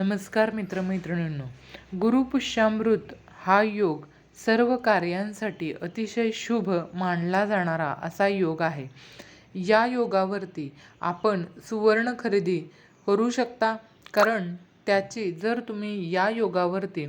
नमस्कार मित्रमैत्रिणींनो गुरुपुष्यामृत हा योग सर्व कार्यांसाठी अतिशय शुभ मानला जाणारा असा योग आहे. या योगावरती आपण सुवर्ण खरेदी करू शकता कारण त्याची जर तुम्ही या योगावरती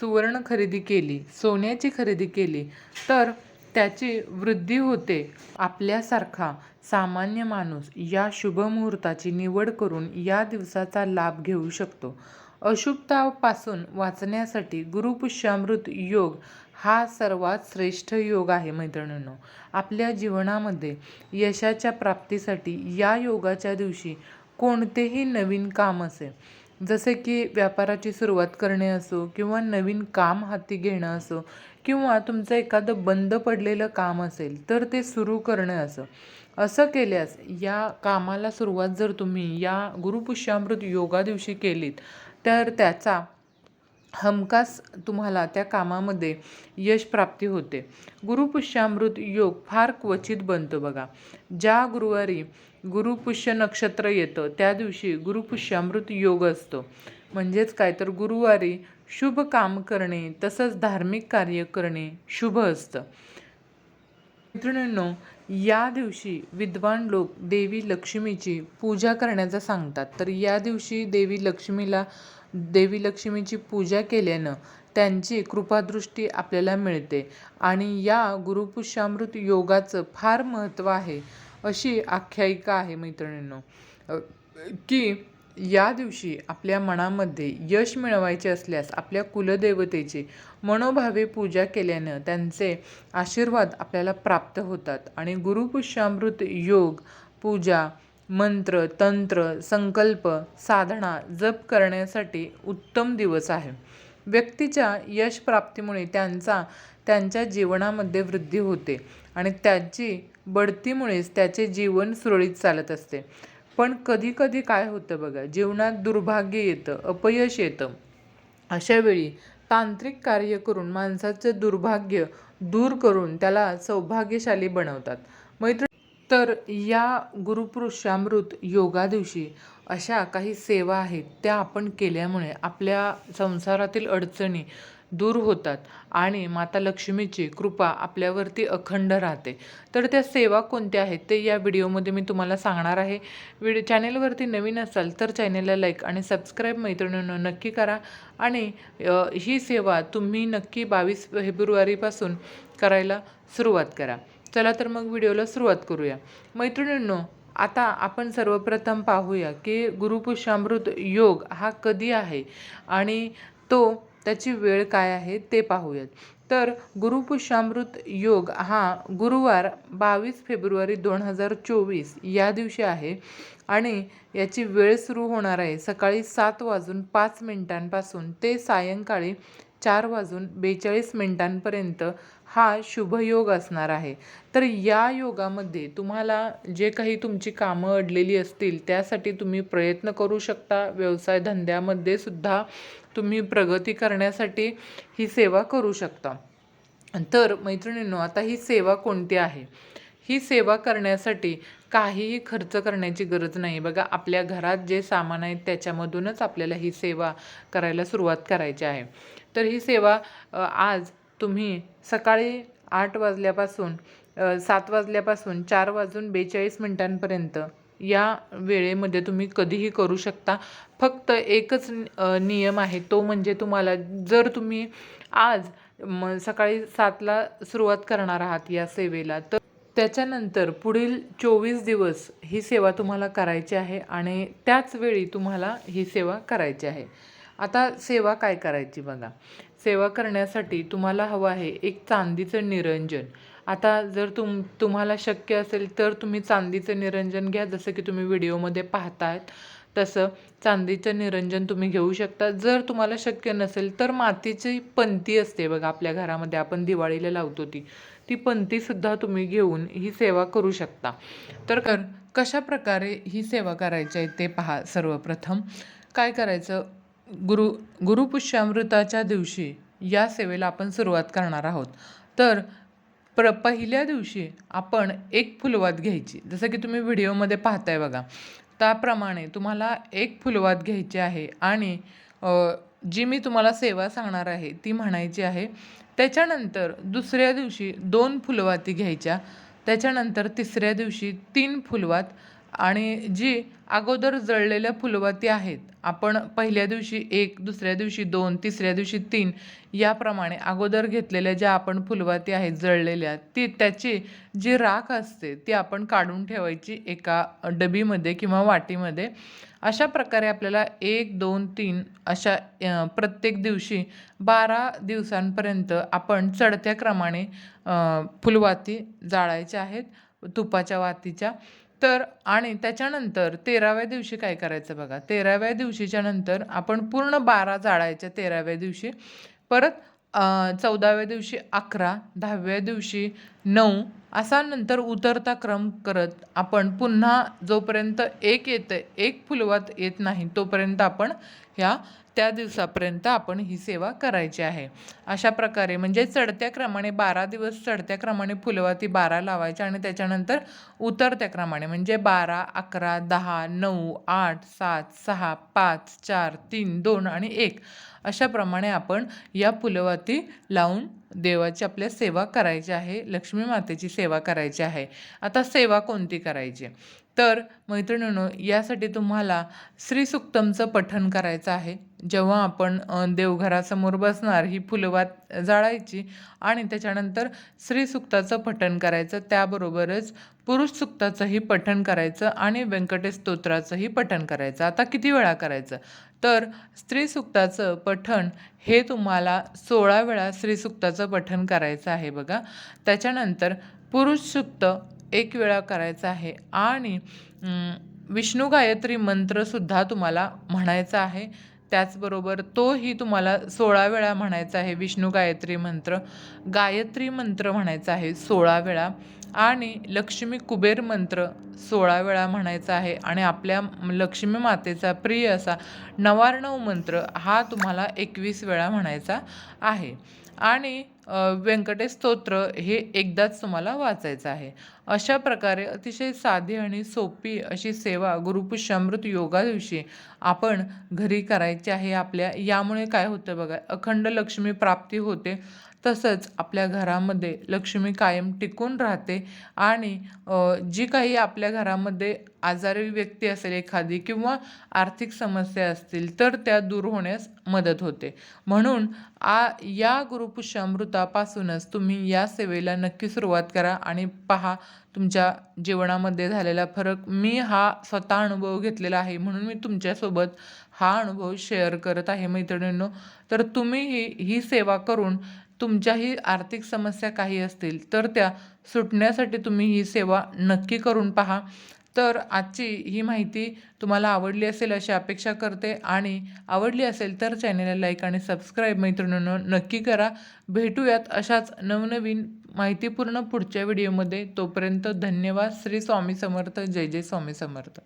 सुवर्ण खरेदी केली सोन्याची खरेदी केली तर त्याची वृद्धी होते आपल्यासारखा सामान्य माणूस या शुभ मुहूर्ताची निवड करून या दिवसाचा लाभ घेऊ शकतो. अशुभतापासून वाचण्यासाठी गुरुपुष्यामृत योग हा सर्वात श्रेष्ठ योग आहे मैत्रिणींनो. आपल्या जीवनामध्ये यशाच्या प्राप्तीसाठी या योगाच्या दिवशी कोणतेही नवीन काम असेल जसे की व्यापाराची सुरुवात करणे असो किंवा नवीन काम हाती घेणं असो किंवा तुमचं एखादं बंद पडलेलं काम असेल तर ते सुरू करणं असं. असं केल्यास या कामाला सुरुवात जर तुम्ही या गुरुपुष्यामृत योगा दिवशी केलीत तर त्याचा हमखास तुम्हाला त्या कामामध्ये यश प्राप्ती होते. गुरुपुष्यामृत योग फार क्वचित बनतो बघा. ज्या गुरुवारी गुरुपुष्य नक्षत्र येतं त्या दिवशी गुरुपुष्यामृत योग असतो. म्हणजेच काय तर गुरुवारी शुभ काम करणे तसंच धार्मिक कार्य करणे शुभ असतं. मित्रांनो या दिवशी विद्वान लोक देवी लक्ष्मीची पूजा करण्याचं सांगतात. तर या दिवशी देवी लक्ष्मीला देवी लक्ष्मीची पूजा केल्यानं त्यांची कृपादृष्टी आपल्याला मिळते. आणि या गुरुपुष्यामृत योगाचं फार महत्त्व आहे अशी आख्यायिका आहे मैत्रिणींनो. की या दिवशी आपल्या मनामध्ये यश मिळवायचे असल्यास आपल्या कुलदेवतेची मनोभावे पूजा केल्यानं त्यांचे आशीर्वाद आपल्याला प्राप्त होतात. आणि गुरुपुष्यामृत योग पूजा मंत्र तंत्र संकल्प साधना जप करण्यासाठी उत्तम दिवस आहे. व्यक्तीच्या यश प्राप्तीमुळे त्यांचा त्यांच्या जीवनामध्ये वृद्धी होते आणि त्याची बढतीमुळेच त्याचे जीवन सुरळीत चालत असते. पण कधीकधी काय होतं बघा जीवनात दुर्भाग्य येतं अपयश येतं. अशा वेळी तांत्रिक कार्य करून माणसाचं दुर्भाग्य दूर करून त्याला सौभाग्यशाली बनवतात. मैत्री तर या गुरुपुरुषामृत योगा दिवशी अशा काही सेवा आहेत त्या आपण केल्यामुळे आपल्या संसारातील अडचणी दूर होतात आणि माता लक्ष्मीची कृपा आपल्यावरती अखंड राहते. तर त्या सेवा कोणत्या आहेत ते या व्हिडिओमध्ये मी तुम्हाला सांगणार आहे. व्हिडिओ चॅनेलवरती नवीन असाल तर चॅनेलला लाईक आणि सबस्क्राईब मैत्रिणींनो नक्की करा आणि ही सेवा तुम्ही नक्की बावीस फेब्रुवारीपासून करायला सुरुवात करा. चला तर मग व्हिडिओला सुरुवात करूया. मैत्रिणींनो आता आपण सर्वप्रथम पाहूया की गुरुपुष्यामृत योग हा कधी आहे आणि तो त्याची वेळ काय आहे ते पाहूयात. तर गुरुपुष्यामृत योग हा गुरुवार बावीस फेब्रुवारी दोन हजार चोवीस या दिवशी आहे आणि याची वेळ सुरू होणार आहे सकाळी सात वाजून पाच मिनिटांपासून ते सायंकाळी चार वाजून बेचाळीस मिनिटांपर्यंत हा शुभयोग असणार आहे. तर या योगामध्ये तुम्हाला जे काही तुमची कामं अडलेली असतील त्यासाठी तुम्ही प्रयत्न करू शकता. व्यवसाय धंद्यामध्ये सुद्धा तुम्ही प्रगती करण्यासाठी ही सेवा करू शकता. तर मैत्रिणींनो आता ही सेवा कोणती आहे? ही सेवा करण्यासाठी काहीही खर्च करण्याची गरज नाही. बघा आपल्या घरात जे सामान आहेत त्याच्यामधूनच आपल्याला ही सेवा करायला सुरुवात करायची आहे. तर ही सेवा आज तुम्ही सकाळी आठ वाजल्यापासून सात वाजल्यापासून चार वाजून बेचाळीस मिनटांपर्यंत या वेळेमध्ये तुम्ही कधीही करू शकता. फक्त एकच नियम आहे तो म्हणजे तुम्हाला जर तुम्ही आज म सकाळी सातला सुरुवात करणार आहात या सेवेला तर त्याच्यानंतर पुढील चोवीस दिवस ही सेवा तुम्हाला करायची आहे आणि त्याच वेळी तुम्हाला ही सेवा करायची आहे. आता सेवा काय करायची बघा. सेवा करण्यासाठी तुम्हाला हवं आहे एक चांदीचं निरंजन. आता जर तुम तुम्हाला शक्य असेल तर तुम्ही चांदीचं निरंजन घ्या. जसं की तुम्ही व्हिडिओमध्ये पाहतायत तसं चांदीचं निरंजन तुम्ही घेऊ शकता. जर तुम्हाला शक्य नसेल तर मातीची पंती असते बघा आपल्या घरामध्ये. आपण दिवाळीला लावतो ती. ती पंतीसुद्धा तुम्ही घेऊन ही सेवा करू शकता. तर कर कशा प्रकारे ही सेवा करायची आहे ते पहा सर्वप्रथम. काय करायचं? गुरु गुरुपुष्यामृताच्या दिवशी या सेवेला आपण सुरुवात करणार आहोत. तर प्र पहिल्या दिवशी आपण एक फुलवात घ्यायची. जसं की तुम्ही व्हिडिओमध्ये पाहताय बघा. त्याप्रमाणे तुम्हाला एक फुलवात घ्यायची आहे आणि जी मी तुम्हाला सेवा सांगणार आहे ती म्हणायची आहे त्याच्यानंतर दुसऱ्या दिवशी दोन फुलवाती घ्यायच्या. त्याच्यानंतर तिसऱ्या दिवशी तीन फुलवात. आणि जी अगोदर जळलेल्या फुलवाती आहेत आपण पहिल्या दिवशी एक दुसऱ्या दिवशी दोन तिसऱ्या दिवशी तीन याप्रमाणे अगोदर घेतलेल्या ज्या आपण फुलवाती आहेत जळलेल्या ती त्याची जी राख असते ती आपण काढून ठेवायची एका डबीमध्ये किंवा वाटीमध्ये. अशा प्रकारे आपल्याला एक दोन तीन अशा प्रत्येक दिवशी बारा दिवसांपर्यंत आपण चढत्या क्रमाने फुलवाती जाळायच्या आहेत तुपाच्या वातीच्या. तर आणि त्याच्यानंतर तेराव्या दिवशी काय करायचं बघा? तेराव्या दिवशीच्या नंतर आपण पूर्ण बारा जाळायच्या तेराव्या दिवशी परत चौदाव्या दिवशी अकरा दहाव्या दिवशी नऊ असा नंतर उतरता क्रम करत आपण पुन्हा जोपर्यंत एक येतं एक फुलवात येत नाही तोपर्यंत आपण ह्या त्या दिवसापर्यंत आपण ही सेवा करायची आहे. अशा प्रकारे म्हणजे चढत्या क्रमाने बारा दिवस चढत्या क्रमाने फुलवाती बारा लावायच्या आणि त्याच्यानंतर उतरत्या क्रमाने म्हणजे बारा अकरा दहा नऊ आठ सात सहा पाच चार तीन दोन आणि एक अशाप्रमाणे आपण या फुलवाती लावून देवाची आपल्या सेवा करायची आहे लक्ष्मी मातेची सेवा करायची आहे. आता सेवा कोणती करायची? तर मैत्रिणींनो यासाठी तुम्हाला श्रीसुक्तमचं पठण करायचं आहे. जेव्हा आपण देवघरासमोर बसणार ही फुलवात जाळायची आणि त्याच्यानंतर श्रीसुक्ताचं पठण करायचं त्याबरोबरच पुरुष सुक्ताचंही पठण करायचं आणि व्यंकटेश स्तोत्राचंही पठण करायचं. आता किती वेळा करायचं? तर स्त्रीसुक्ताचं पठण हे तुम्हाला सोळा वेळा श्रीसुक्ताचं पठन करायचं आहे बघा. त्याच्यानंतर पुरुष सुक्त एक वेळा करायचं आहे. आणि विष्णू गायत्री मंत्रसुद्धा तुम्हाला म्हणायचा आहे. त्याचबरोबर तोही तुम्हाला सोळा वेळा म्हणायचा आहे. विष्णू गायत्री मंत्र गायत्री मंत्र म्हणायचा आहे सोळा वेळा. आणि लक्ष्मी कुबेर मंत्र सोळा वेळा म्हणायचा आहे. आणि आपल्या लक्ष्मी मातेचा प्रिय असा नवार्णव मंत्र हा तुम्हाला एकवीस वेळा म्हणायचा आहे. आणि व्यंकटेश स्तोत्र हे एकदाच तुम्हाला वाचायचं आहे. अशा प्रकारे अतिशय साधी आणि सोपी अशी सेवा गुरुपुष्यामृत योगाविषयी आपण घरी करायची आहे आपल्या. यामुळे काय होतं बघा अखंड लक्ष्मी प्राप्ती होते. तसंच आपल्या घरामध्ये लक्ष्मी कायम टिकून राहते आणि जी काही आपल्या घरामध्ये आजारी व्यक्ती असेल एखादी किंवा आर्थिक समस्या असतील तर त्या दूर होण्यास मदत होते. म्हणून आ या गुरुपुष्यामृतापासूनच तुम्ही या सेवेला नक्की सुरुवात करा आणि पहा तुमच्या जीवनामध्ये झालेला फरक. मी हा स्वतः अनुभव घेतलेला आहे म्हणून मी तुमच्यासोबत हा अनुभव शेअर करत आहे मैत्रिणींनो. तर तुम्हीही ही सेवा करून तुमच्याही आर्थिक समस्या काही असतील तर त्या सुटण्यासाठी तुम्ही ही सेवा नक्की करून पहा. तर आजची ही माहिती तुम्हाला आवडली असेल अशी अपेक्षा करते आणि आवडली असेल तर चॅनेलला लाईक आणि सबस्क्राईब मैत्रिणींनो नक्की करा. भेटूयात अशाच नवनवीन माहितीपूर्ण पुढच्या व्हिडिओमध्ये. तोपर्यंत धन्यवाद. श्री स्वामी समर्थ. जय जय स्वामी समर्थ.